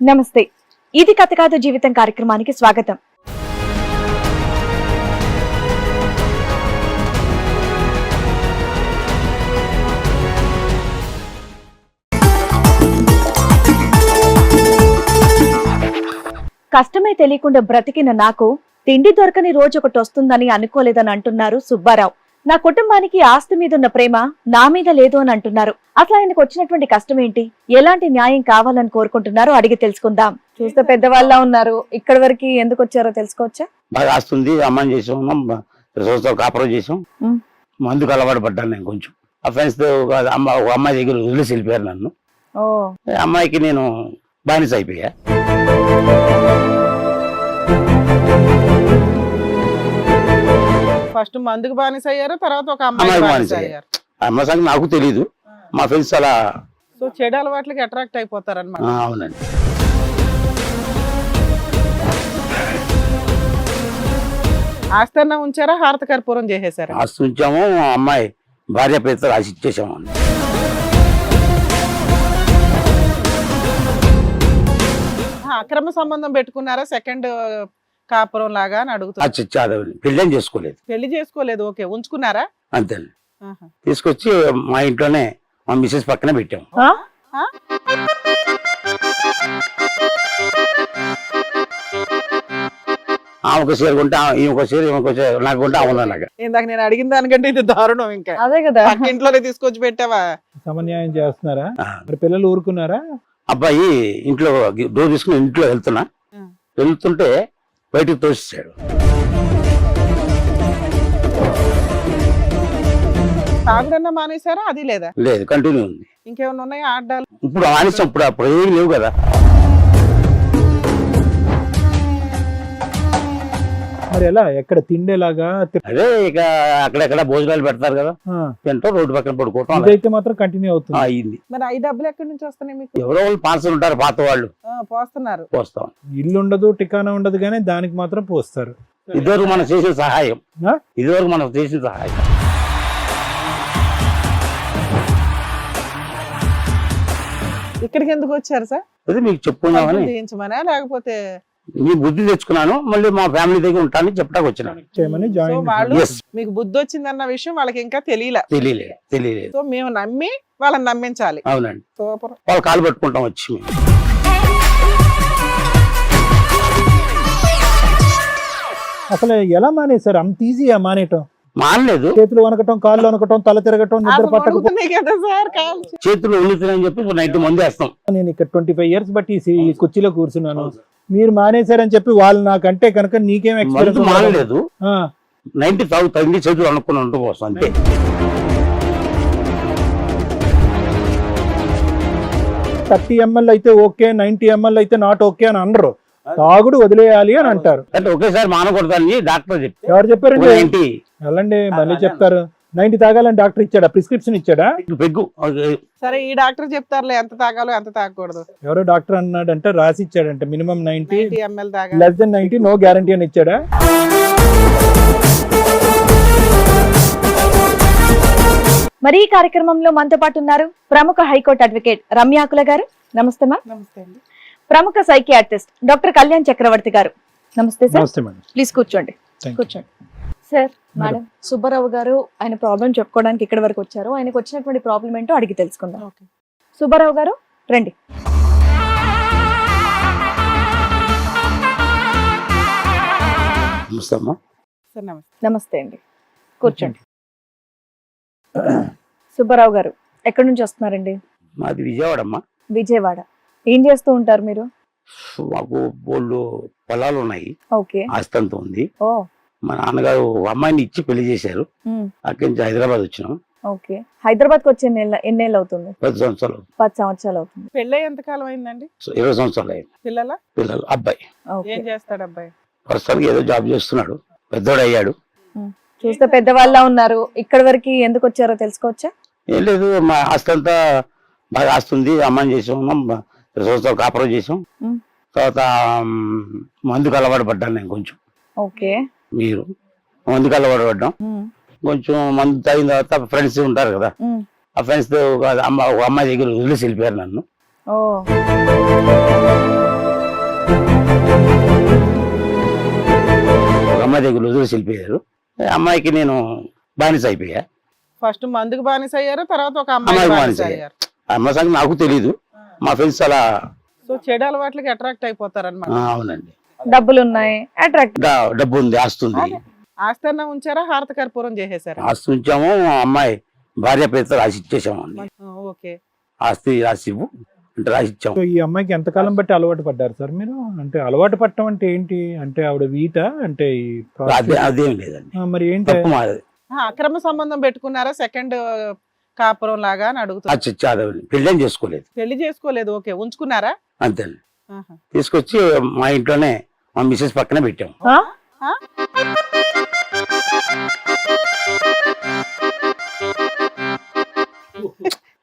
నమస్తే. ఇది కథ కాదు జీవితం కార్యక్రమానికి స్వాగతం. కష్టమే తెలియకుండా బ్రతికిన నాకు తిండి దొరకని రోజు ఒకటి వస్తుందని అనుకోలేదని అంటున్నారు సుబ్బారావు. నా కుటుంబానికి ఆస్తి మీద ఉన్న ప్రేమ నా మీద లేదు అని అంటున్నారు. అసలు ఆయనకు వచ్చినటువంటి కష్టం ఏంటి? ఎలాంటి న్యాయం కావాలని కోరుకుంటున్నారో అడిగి తెలుసుకుందాం. చూస్తే పెద్దవాళ్ళ ఉన్నారు. ఇక్కడి వరకు ఎందుకు వచ్చారో తెలుసుకోవచ్చా? బాగా వస్తుంది అమ్మని చేసాం సంవత్సరాలు కాపురం చేసాం. మందుకు అలవాటు పడ్డాను నేను కొంచెం. ఆ ఫ్రెండ్స్ అమ్మ ఒక అమ్మాయి దగ్గర వదిలేసి వెళ్ళిపోయారు నన్ను. అమ్మాయికి నేను బానిస అయిపోయా. ఫస్ట్ మందుకు బానిస అయ్యారు తర్వాత ఒక అమ్మాయి బానిస అయ్యారు. ఆ అమ్మాయి సంగతి నాకు తెలియదు మా ఫ్రెండ్స్ అలా సో చెడు అలవాట్లకి అట్రాక్ట్ అయిపోతారు అనమాట అవునండి. ఆస్తన్న ఉంచారా హారత కర్పూరం చేసేసారా? ఆస్తి ఉంచాము అమ్మాయి భార్య పేరుతో రాసి ఇచ్చేసాము. అక్రమ సంబంధం పెట్టుకున్నారా సెకండ్ కాపురం లాగా అని చచ్చాదవని పెళ్ళేం చేసుకోలేదు. పెళ్ళి చేసుకోలేదు ఓకే. ఉంచుకున్నారా? అంతే. తీసుకొచ్చి మా ఇంట్లోనే మా మిస్సెస్ పక్కనే పెట్టాము ఆ? ఆ? ఆమె ఒక చీర కొంటే ఆమె- ఈమె ఒక చీర ఈమె ఒక చీర నాకు కొంటే అవునా నాకు? ఇందాక నేను అడిగిన దానికంటే ఇది దారుణం ఇంకా. అదే కదా. పక్క ఇంట్లోనే తీసుకొచ్చి పెట్టావా? సమన్యాయం చేస్తున్నారా. మరి పిల్లలు ఊరుకున్నారా? అబ్బాయి ఇంట్లో డోర్ తీసుకుని ఇంట్లో వెళ్తున్నా. వెళ్తుంటే బయటకు తోసేసాడు తాగుడన్నా మానేశారా? అది లేదా? లేదు కంటిన్యూ ఉంది. ఇంకేమైనా ఉన్నాయా ఆడ్డాలు? ఇప్పుడు ఆనిస్తాం ఇప్పుడు అప్పుడు ఏమి లేవు కదా. మరి ఎలా ఎక్కడ తిండేలాగా అదే ఇక అక్కడెక్కడ భోజనాలు పెడతారు కదా. తింటాం రోడ్డు పక్కన పడుకోవటం ఇదైతే మాత్రం కంటిన్యూ అవుతుంది. అయింది. మరి ఈ డబ్బులు ఎక్కడి నుంచి వస్తున్నాయి మీకు? ఎవరో వాళ్ళు పాన్సలు ఉంటారు పాత వాళ్ళు. ఆ, పోస్తున్నారు. పోస్తాం. ఇల్లు ఉండదు టికానా ఉండదు కానీ దానికి మాత్రం పోస్తారు. ఇదివరకు మనం చేసిన సహాయం? ఇదివరకు మనం చేసిన సహాయం. ఇక్కడికి ఎందుకు వచ్చారు సార్? అది మీకు చెప్పుకుందామని చేయించమనా లేకపోతే మీ బుద్ధి తెచ్చుకున్నాను మళ్ళీ మా ఫ్యామిలీ దగ్గర ఉంటానని చెప్పడానికి వచ్చినాను. మీకు బుద్ధి వచ్చిందన్న విషయం వాళ్ళకి ఇంకా తెలియలే. తెలియలేదు తెలియలేదు సో మేము నమ్మి వాళ్ళని నమ్మించాలి. అవునండి. సూపర్ వాళ్ళ కాలు పట్టుకుంటాం వచ్చి అసలు ఎలా మానేశారు? అంత ఈజీయా మానేయటం? మానలేదు. చేతులు వనకటం కాళ్ళు వనకటం తల తిరగటం నిద్ర చేతులు చెప్పి నైట్ మంది వేస్తాం నేను ఇక్కడ ట్వంటీ ఫైవ్ ఇయర్స్ బట్టి ఈ కుర్చీలో కూర్చున్నాను. మీరు మానేశారని చెప్పి వాళ్ళు నాకంటే కనుక నీకేం ఎక్స్పీరియన్స్ మానలేదు. నైన్టీ తాగు తగ్గి చేతులు అనుకుని ఉండటం కోసం అంతే. థర్టీ ఎంఎల్ అయితే ఓకే నైన్టీ ఎంఎల్ అయితే నాట్ ఓకే అని అనరు. తాగుడు వదిలేయాలి అని అంటారు. అంటే ఒకేసారి మానకూడదని డాక్టర్ చెప్పి ఎవరు చెప్పారండి? ఏంటి వెళ్ళండి మళ్ళీ చెప్తారు. నైన్టీ తాగాలని డాక్టర్ ఇచ్చాడా? ప్రిస్క్రిప్షన్ ఇచ్చాడా? పెగ్గు. సరే ఈ డాక్టర్ చెప్తారులే ఎంత తాగాలో ఎంత తాగకూడదు. ఎవరో డాక్టర్ అన్నాడంటే రాసి ఇచ్చాడంటే minimum ninety ML less than ninety no guarantee అని ఇచ్చాడా? మరి ఈ కార్యక్రమంలో మనతో పాటు ఉన్నారు ప్రముఖ హైకోర్టు అడ్వకేట్ రమ్యాకుల గారు. నమస్తే మా నమస్తే అండి. ప్రముఖ సైకియాట్రిస్ట్ డాక్టర్ కళ్యాణ్ చక్రవర్తి గారు. నమస్తే సార్. నమస్తే మేడం. ప్లీజ్ కూర్చోండి. కూర్చోండి. Sir madam. సుబ్బారావు గారు ఆయన ప్రాబ్లం చెప్పుకోవడానికి ఇక్కడ వరకు వచ్చారు. ఆయనకు వచ్చినటువంటి ప్రాబ్లం ఏంటో అడిగి తెలుసుకుందాం. ఓకే. సుబ్బారావు గారు రండి. నమస్తే అమ్మా. సార్ నమస్తే. నమస్తే అండి. కూర్చోండి. సుబ్బారావు గారు ఎక్కడి నుంచి వస్తున్నారండి? మాది విజయవాడ అమ్మా. విజయవాడ. ఏం చేస్తూ ఉంటారు మీరు? మాకు బోళ్ళు పొలాలు ఉన్నాయి. ఓకే. ఆస్తంతో ఉంది. ఓ. మా నాన్నగారు ఒక అమ్మాయిని ఇచ్చి పెళ్ళి చేశారు. అక్కడి నుంచి హైదరాబాద్ వచ్చినాం. ఓకే. హైదరాబాద్కి వచ్చి ఎన్నేళ్ళ అవుతుంది? పది సంవత్సరాలు పది సంవత్సరాలు అవుతుంది. పెళ్ళి ఎంత కాలం అయిందండి ఇరవై సంవత్సరాలు అయింది. పిల్లల? పిల్లలు అబ్బాయి. ఏం చేస్తాడు అబ్బాయి? ప్రస్తుతానికి ఏదో జాబ్ చేస్తున్నాడు. పెద్దోడు అయ్యాడు. చూస్తే పెద్దవాళ్ళ ఉన్నారు. ఇక్కడి వరకు ఎందుకు వచ్చారో తెలుసుకోవచ్చా? ఏం లేదు మా ఆస్తి అంతా బాగా ఆస్తుంది. అమ్మని చేసాం సంవత్సరాలు కాపురం చేసాం. తర్వాత మందుకు అలవాటు పడ్డాను నేను కొంచెం. ఓకే. మీరు. మందుకు అలవాటు కొంచెం మందు తాగిన తర్వాత ఫ్రెండ్స్ ఉంటారు కదా. ఆ ఫ్రెండ్స్ అమ్మ ఒక అమ్మాయి దగ్గర వదిలేసి వెళ్ళిపోయారు నన్ను. ఒక అమ్మాయి దగ్గర వదిలేసి వెళ్ళిపోయారు. అమ్మాయికి నేను బానిస అయిపోయా. ఫస్ట్ మందుకు బానిస అయ్యారు తర్వాత ఒక అమ్మాయి బానిస అయ్యారు. ఆ అమ్మాయి సంగతి నాకు తెలియదు మా ఫ్రెండ్స్ అలా సో చెడు అలవాట్లకి అట్రాక్ట్ అయిపోతారన్నమాట. ఆ, అవునండి. డబ్బులు ఉన్నాయి అట్రాక్ట్ డబ్బు ఉంది ఆస్తుంది. ఆస్తి అన్న ఉంచారా హారత కర్పూరం చేసేసారా? ఆస్తి ఉంచాము అమ్మాయి భార్య పేరుతో రాసి ఇచ్చేసాము అండి. ఓకే. ఆస్తి రాసి ఇవ్వు అంటే రాసి ఇచ్చాము. ఈ అమ్మాయికి ఎంతకాలం బట్టి అలవాటు పడ్డారు సార్ మీరు? అంటే అలవాటు పట్టడం అంటే ఏంటి? అంటే ఆవిడ వీట? అంటే ఈ అదే లేదండి. ఆ, మరి ఏంటి? తప్పు మాది. ఆ, అక్రమ సంబంధం పెట్టుకున్నారా సెకండ్ కాపురం లాగా అని అడుగుతున్నా. అచ్చా పెళ్ళేం చేసుకోలేదు. పెళ్ళి చేసుకోలేదు ఓకే. ఉంచుకున్నారా? అంతే. తీసుకొచ్చి మా ఇంట్లోనే మా మిసెస్ పక్కనే పెట్టాం. ఆ? ఆ?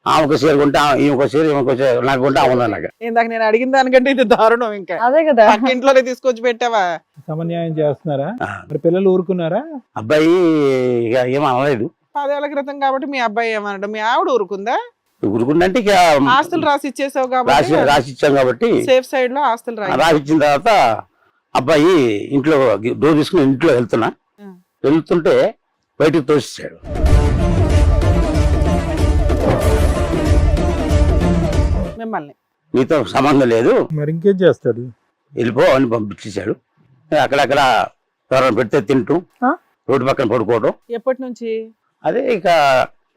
ఆమె చీర కొంటే ఈమె ఒక చీర ఈమె ఒక నాకు కొంటే అవును నాకు? ఇందాక నేను అడిగిన దానికంటే ఇది దారుణం ఇంకా. అదే కదా. పక్క ఇంట్లోనే తీసుకొచ్చి పెట్టావా? సమన్యాయం చేస్తున్నారా? మరి పిల్లలు ఊరుకున్నారా? అబ్బాయి ఇక ఏం అనలేదు. పదేళ్ళ క్రితం కాబట్టి మీ అబ్బాయి ఏమన్నాడు మీ ఆవిడ ఊరుకుందా? ఊరుకుందంటే ఇక ఆస్తులు రాసి ఇచ్చేసావు కాబట్టి రాసి ఇచ్చాం కాబట్టి సేఫ్ సైడ్లో ఆస్తులు రాసి ఇచ్చిన తర్వాత అబ్బాయి ఇంట్లో డోర్ తీసుకుని ఇంట్లో వెళ్తున్నా. వెళ్తుంటే బయటకు తోసేసాడు మిమ్మల్ని. మీతో సంబంధం లేదు. మరి ఇంకేం చేస్తాడు? వెళ్ళిపో అని పంపించేశాడు. అక్కడక్కడ ఎవరైనా పెడితే తింటూ? రోడ్డు పక్కన పడుకోవడం ఎప్పటి నుంచి? అదే ఇక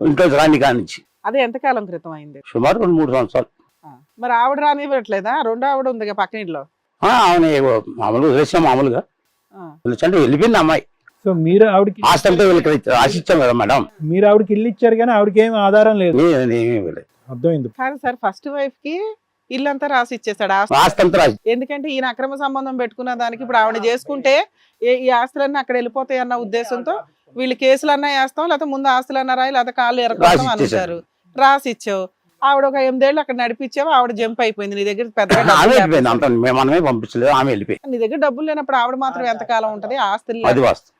ఇంట్లో రాని కానించి అదే ఎంతకాలం క్రితం అయింది? సుమారు రెండు మూడు సంవత్సరాలు. మరి ఆవిడ రానివ్వట్లేదా? రెండో ఆవిడ ఉంది పక్కన ఇంట్లో. ఆ, అవును ఏవో మామూలుగా వదిలేసాం మామూలుగా. వదిలేసంటే వెళ్ళిపోయింది అమ్మాయి. సో మీరు ఆవిడకి ఆస్తి అంతా వీళ్ళకి రాసిచ్చాం కదా మేడం. మీరు ఆవిడకి ఇల్లు ఇచ్చారు కానీ ఆవిడకి ఏం ఆధారం లేదు. అర్థమైంది. కాదు సార్ ఫస్ట్ వైఫ్కి ఇల్లంతా రాసి ఇచ్చేసాడు ఎందుకంటే ఈయన అక్రమ సంబంధం పెట్టుకున్న దానికి ఇప్పుడు ఆవిడ చేసుకుంటే ఏ- ఈ ఆస్తులన్నీ అక్కడ వెళ్ళిపోతాయి అన్న ఉద్దేశంతో వీళ్ళు కేసులన్నా వేస్తాం లేకపోతే ముందు ఆస్తులన్నా రాయి లేకపోతే కాళ్ళు అనుకుంటారు ఇచ్చేశారు. రాసి ఇచ్చావు. ఆవిడ ఒక ఎనిమిదేళ్ళు అక్కడ నడిపించావు ఆవిడ జంప్ అయిపోయింది. నీ దగ్గర వెళ్ళిపోయింది. అంత మనమే పంపించలేదు ఆమె వెళ్ళిపోయింది. నీ దగ్గర డబ్బులు లేనప్పుడు ఆవిడ మాత్రం ఎంతకాలం ఉంటది? ఆస్తులు అది లేక- వాస్తవం.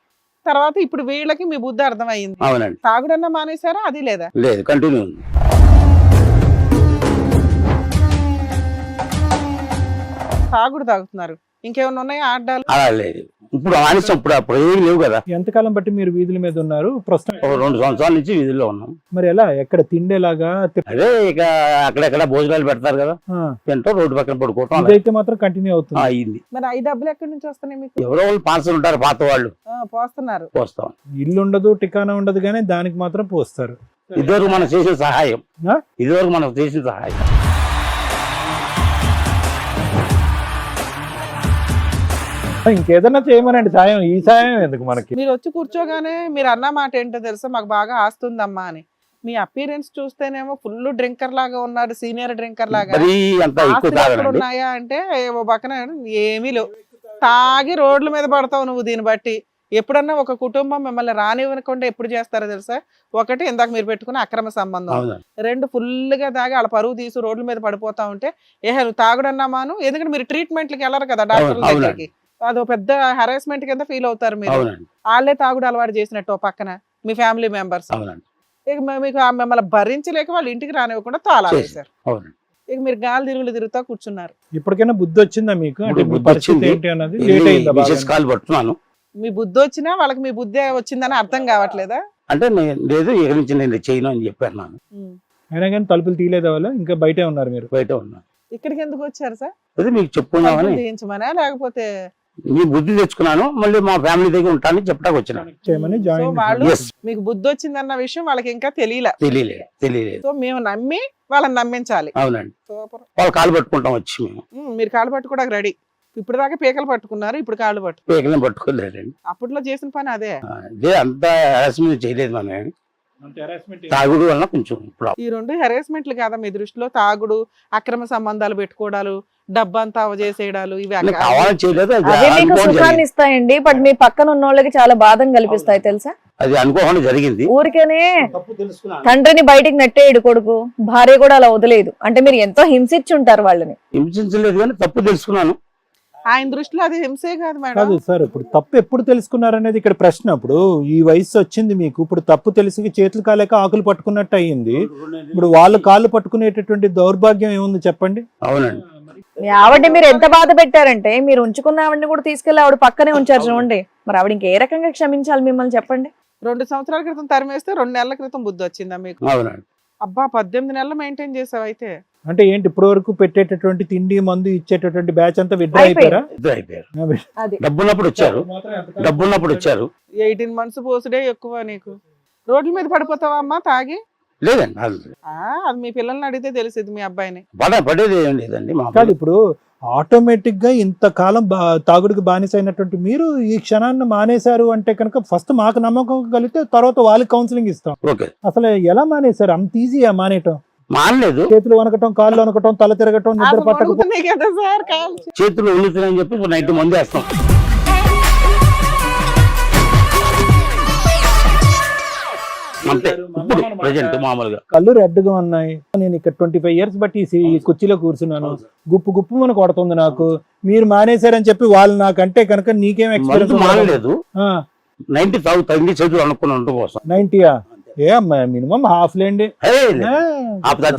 తర్వాత ఇప్పుడు వీళ్ళకి మీ బుద్ధి అర్థమైంది. అవునండి. తాగుడన్నా మానేశారా? అది లేదా? లేదు కంటిన్యూ తాగుడు తాగుతున్నారు. ఇంకేమైనా ఉన్నాయా? ఆడ్డాలు? అలా లేదు. ఇప్పుడు ఆనిస్తాం ఇప్పుడు అప్పుడు ఏమి లేవు కదా. ఎంతకాలం బట్టి మీరు వీధుల మీద ఉన్నారు? ప్రస్తుతం ఒక రెండు సంవత్సరాల నుంచి వీధుల్లో ఉన్నాం. మరి ఎలా? ఎక్కడ తిండేలాగా అదే ఇక అక్కడెక్కడ భోజనాలు పెడతారు కదా. తింటూ రోడ్డు పక్కన పడుకోవటం ఇదైతే మాత్రం కంటిన్యూ అవుతుంది. అయింది. మరి ఈ డబ్బులు ఎక్కడి నుంచి వస్తున్నాయి మీకు? ఎవరో వాళ్ళు పాన్సర్ ఉంటారు పాత వాళ్ళు. ఆ, పోస్తున్నారు. పోస్తాం. ఇల్లు ఉండదు టికానా ఉండదు కానీ దానికి మాత్రం పోస్తారు. ఇదివరకు మనం చేసిన సహాయం? ఇదివరకు మనం చేసిన సహాయం. ఇంకేదన్నా చేయమనండి సాయం ఈ సాయం ఎందుకు మనకి? మీరు వచ్చి కూర్చోగానే మీరు అన్న మాట ఏంటో తెలుసా? మాకు బాగా ఆస్తుందమ్మా అని. మీ అపీరెన్స్ చూస్తేనేమో ఫుల్ డ్రింకర్ లాగా ఉన్నాడు సీనియర్ డ్రింకర్ లాగా. ఆస్తులు ఎక్కడ ఉన్నాయా అంటే ఓ పక్కన ఏమీ లేవు. తాగి రోడ్ల మీద పడతావు నువ్వు దీన్ని బట్టి. ఎప్పుడన్నా ఒక కుటుంబం మిమ్మల్ని రానివ్వకుండా ఎప్పుడు చేస్తారో తెలుసా? ఒకటి ఇందాక మీరు పెట్టుకున్న అక్రమ సంబంధం. రెండు full గా తాగి వాళ్ళ పరువు తీసి రోడ్ల మీద పడిపోతా ఉంటే ఏ నువ్వు తాగుడన్నా మాను ఎందుకంటే మీరు ట్రీట్మెంట్లకి వెళ్ళరు కదా డాక్టర్ల దగ్గరికి. అదో పెద్ద హెరాస్మెంట్ కింద ఫీల్ అవుతారు మీరు. అవునండి. వాళ్ళే తాగుడు అలవాటు చేసినట్టు ఓ పక్కన మీ ఫ్యామిలీ మెంబర్స్ అవునండి. ఇక మ- మీకు ఆ మిమ్మల్ని భరించలేక వాళ్ళు ఇంటికి రానివ్వకుండా తాళాలు చేశారు. వేశారు. అవునండి. ఇక మీరు గాలి తిరుగులు తిరుగుతా కూర్చున్నారు. ఇప్పటికైనా బుద్ధి వచ్చిందా మీకు? అంటే ఇప్పుడు మీ బుద్ధి పరిస్థితి వచ్చింది. ఏంటి అన్నది లేట్ అయిందా మిసెస్ బాగా? కాల్ పట్టున్నాను మీ బుద్ధి వచ్చినా వాళ్ళకి మీ బుద్ధి వచ్చిందని అర్థం కావట్లేదా? అంటే నేను లేదు ఇక నుంచి నేను చేయను అని చెప్పాను ఉమ్. అయినా కానీ తలుపులు తీయలేదా వాళ్ళు? ఇంకా బయటే ఉన్నారు మీరు? బయట ఉన్నాను ఇక్కడికి ఎందుకు వచ్చారు సార్? అదే మీకు చెప్పుకుందామని. తలుపులు తీయించమనా? లేకపోతే మీ బుద్ధి తెచ్చుకున్నాను మళ్ళీ మా ఫ్యామిలీ దగ్గర ఉంటానని చెప్పడానికి వచ్చినాను చేయమని సో జాయిన్ వాళ్ళు Yes. మీకు బుద్ధి వచ్చిందన్న విషయం వాళ్ళకి ఇంకా తెలియలే. తెలియలేదు తెలియలేదు. సో మేము నమ్మి వాళ్ళని నమ్మించాలి. అవునండి. సూపర్ వాళ్ళు కాలు పట్టుకుంటాం వచ్చి మేము. మీరు కాళ్ళు పట్టుకోవడానికి రెడీ. ఇప్పుడు దాకా పీకలు పట్టుకున్నారు ఇప్పుడు కాళ్ళు పట్టు. పేకలను పట్టుకోలేదండి. అప్పట్లో చేసిన పని అదే. ఇదే అంత చేయలేదు మనం తాగుడు వల్ల కొంచెం ఈ రెండు హెరాస్మెంట్లు కాదా మీ దృష్టిలో తాగుడు అక్రమ సంబంధాలు పెట్టుకోవడాలు డబ్బంతా అవజేసేయడాలు ఇవి అవి మీకు సుఖాన్ని. ఇస్తాయండి బట్ మీ పక్కన ఉన్న వాళ్ళకి చాలా బాధం కల్పిస్తాయి తెలుసా? అది అనుకోకుండా జరిగింది. ఊరికేనే తప్పు తెలుసుకున్నాను. తండ్రిని బయటికి నెట్టేయడు కొడుకు భార్య కూడా అలా వదిలేదు. అంటే మీరు ఎంతో హింసించి ఉంటారు వాళ్ళని. హింసించలేదు కానీ తప్పు తెలుసుకున్నాను. ఆయన దృష్టిలో అది హింసే కాదు మేడం. కాదు సార్ ఇప్పుడు తప్పు ఎప్పుడు తెలుసుకున్నారనేది ఇక్కడ ప్రశ్న. ఇప్పుడు ఈ వయసు వచ్చింది మీకు ఇప్పుడు తప్పు తెలిసి చేతులు కాలేక ఆకులు పట్టుకున్నట్టు అయ్యింది. ఇప్పుడు వాళ్ళు కాళ్ళు పట్టుకునేటటువంటి దౌర్భాగ్యం ఏముంది చెప్పండి? అవునండి. మీ ఆవిడ్ని మీరు ఎంత బాధ పెట్టారంటే మీరు ఉంచుకున్న ఆవిడని కూడా తీసుకెళ్ళి ఆవిడ పక్కనే ఉంచారు చూడండి. మరి ఆవిడ ఇంకే రకంగా క్షమించాలి మిమ్మల్ని చెప్పండి? రెండు సంవత్సరాల క్రితం తరిమేస్తే రెండు నెలల క్రితం బుద్ధి వచ్చిందా మీకు? అవునండి. అబ్బా పద్దెనిమిది నెలలు మెయింటైన్ చేసావు అయితే అంటే ఏంటి ఇప్పటి వరకు పెట్టేటటువంటి తిండి మందు ఇచ్చేటటువంటి బ్యాచ్ అంతా విడ్డా అయిపోయారా? ఇద్దరు అయిపోయారు. అది. డబ్బున్నప్పుడు వచ్చారు. డబ్బున్నప్పుడు వచ్చారు. ఎయిటీన్ మంత్స్ పోసుడే ఎక్కువ నీకు. రోడ్ల మీద పడిపోతావా అమ్మా తాగి? లేదండి అది ఆ, అది మీ పిల్లల్ని అడిగితే తెలిసింది మీ అబ్బాయిని. పడ పడేది ఏం లేదండి మా కాదు ఇప్పుడు ఆటోమేటిక్గా ఇంతకాలం బా తాగుడికి బానిసైనటువంటి మీరు ఈ క్షణాన్ని మానేశారు అంటే కనుక ఫస్ట్ మాకు నమ్మకం కలిగితే తర్వాత వాళ్ళకి కౌన్సిలింగ్ ఇస్తాం. ఓకే. అసలు ఎలా మానేశారు? అంత ఈజీయా మానేయటం? మానలేదు. చేతులు వనకటం కాళ్ళు వనకటం తల తిరగటం నిద్ర కాల్ చేతులు ఉన్నుతున్నాయని చెప్పి నైట్ మంది వేస్తాం అంతే ఇప్పుడు ప్రజెంట్ మామూలుగా. కళ్ళు రెడ్గా ఉన్నాయి. నేను ఇక్కడ ట్వంటీ ఫైవ్ ఇయర్స్ బట్టి ఈ కుర్చీలో కూర్చున్నాను. గుప్పు గుప్పు మన కొడుతుంది నాకు. మీరు మానేశారని చెప్పి వాళ్ళు నాకంటే కనుక నీకేం ఎక్స్పీరియన్స్ మానలేదు. నైన్టీ తాగు తగ్గి చేతులు అనుకుని ఉండటం కోసం నైన్టీయా? ఏ అమ్మా మినిమం హాఫ్ లేండి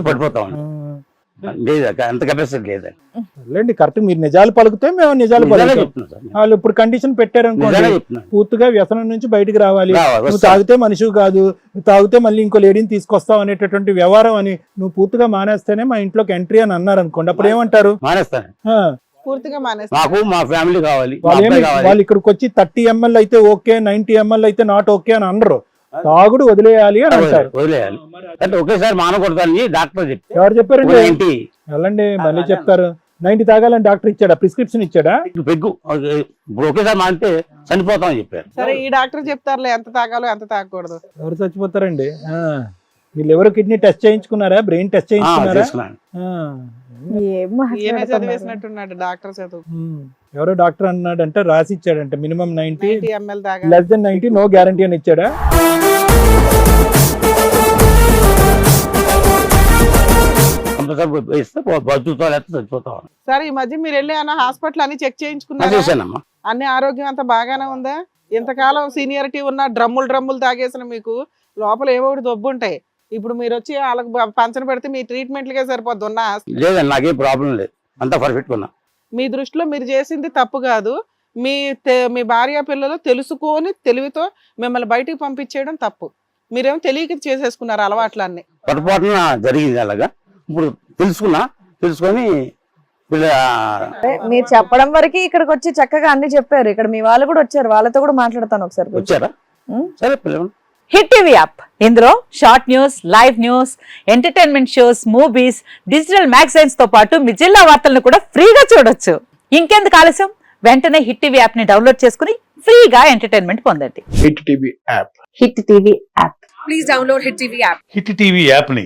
పడిపోతాం లేదు అంత కెపాసిటీ లేదండి. లేండి కరెక్ట్ మీరు నిజాలు పలుకుతే మేము నిజాలు పలుకుతాం. వాళ్ళు ఇప్పుడు కండిషన్ పెట్టారనుకోండి నిజంగా చెప్తున్నా. పూర్తిగా వ్యసనం నుంచి బయటికి రావాలి. నువ్వు. తాగితే మనిషివి కాదు నువ్వు తాగితే మళ్ళీ ఇంకో లేడీని తీసుకొస్తావు అనేటటువంటి వ్యవహారం అని నువ్వు పూర్తిగా మానేస్తేనే మా ఇంట్లోకి ఎంట్రీ అని అన్నారు అనుకోండి అప్పుడు ఏమంటారు? మానేస్తాను. పూర్తిగా మా ఫ్యామిలీ కావాలి మా వాళ్ళు ఏమి అబ్బాయి కావాలి. వాళ్ళు ఇక్కడికి వచ్చి థర్టీ ఎంఎల్ అయితే ఓకే నైన్టీ ఎంఎల్ అయితే నాట్ ఓకే అని అనరు. తాగుడు వదిలేయాలి అని అంటారు. వదిలేయాలి. అంటే ఒకేసారి మానకూడదని డాక్టర్ చెప్పి. ఎవరు చెప్పారండి నైన్టీ వెళ్ళండి మళ్ళీ చెప్తారు. నైన్టీ తాగాలని డాక్టర్ ఇచ్చాడా? ప్రిస్క్రిప్షన్ ఇచ్చాడా? పెగ్గు ఇప్పుడు ఒకేసారి మానితే చనిపోతామని చెప్పారు. సరే ఈ డాక్టర్ చెప్తారులే ఎంత తాగాలో ఎంత తాగకూడదు. ఎవరు చచ్చిపోతారండి? ఆ, వీళ్ళు ఎవరు కిడ్నీ టెస్ట్ చేయించుకున్నారా? బ్రెయిన్ టెస్ట్ ఆ, చేయించుకున్నారా? చదివేసినట్టున్నాడు డాక్టర్ చదువు. ఎవరో డాక్టర్ అన్నాడంటే రాసి ఇచ్చాడంట minimum ninety. Less than ninety no guarantee అని ఇచ్చాడా? ఇస్తే బతుకుతా లేకపోతే చచ్చిపోతాం సరే ఈ మధ్య మీరు వెళ్ళి అన్న హాస్పిటల్ అన్ని చెక్ చేయించుకున్నారా? చేశానమ్మా. అన్ని ఆరోగ్యం అంతా బాగానే ఉందా? ఇంతకాలం సీనియారిటీ ఉన్న డ్రమ్ములు డ్రమ్ములు తాగేసిన మీకు లోపల ఏవో ఒకటి దొబ్బు ఉంటాయి. ఇప్పుడు మీరు వచ్చి వాళ్ళకి పంచన పెడితే మీ ట్రీట్మెంట్లకే సరిపోద్ది ఉన్న. లేదండి నాకేం ప్రాబ్లం లేదు. అంతా పర్ఫెక్ట్ ఉన్నా. మీ దృష్టిలో మీరు చేసింది తప్పు కాదు. మీ మీ భార్య పిల్లలు తెలుసుకొని తెలివితో మిమ్మల్ని బయటికి పంపించేయడం తప్పు. మీరేమో తెలియక చేసేసుకున్నారు అలవాట్లన్నీ. పొరపాటున జరిగింది అలాగా? ఇప్పుడు తెలుసుకున్నా తెలుసుకొని మీరు చెప్పడం వరకు ఇక్కడికి వచ్చి చక్కగా అన్ని చెప్పారు. ఇక్కడ మీ వాళ్ళు కూడా వచ్చారు. వాళ్ళతో కూడా మాట్లాడతాను ఒకసారి. వచ్చారా? ఉమ్. సరే పిల్లలు. Hit TV app. ఇందులో short news live news entertainment shows movies digital మ్యాగజైన్స్తో పాటు మీ జిల్లా వార్తలను కూడా ఫ్రీగా చూడొచ్చు. ఇంకెందుకు ఆలస్యం? వెంటనే హిట్ టీవీ యాప్ని డౌన్లోడ్ చేసుకుని ఫ్రీగా ఎంటర్టైన్మెంట్ పొందండి. Hit TV app. Hit TV app. Hit TV యాప్ని